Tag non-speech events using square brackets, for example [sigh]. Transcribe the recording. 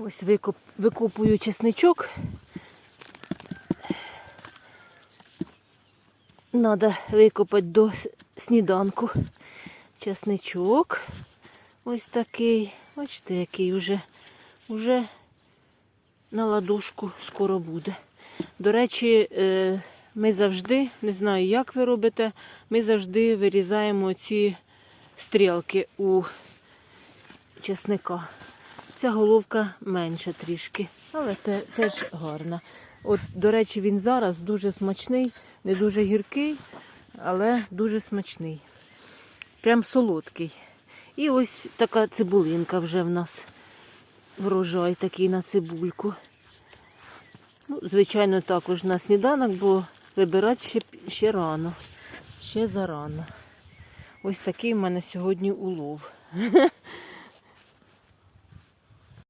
Ось викоп, викопую чесничок. Надо викопати до сніданку. Чесничок. Ось такий. Бачите, який уже, уже на ладошку скоро буде. До речі, е, ми завжди, не знаю, як ви робите, ми завжди вирізаємо ці стрілки у чесника. Ця головка менша трішки, але те, теж гарна. От, до речі, він зараз дуже смачний, не дуже гіркий, але дуже смачний. Прям солодкий. І ось така цибулинка вже в нас. Врожай такий на цибульку. Ну, звичайно, також на сніданок, бо вибирати ще, ще рано. Ще зарано. Ось такий в мене сьогодні улов. [laughs]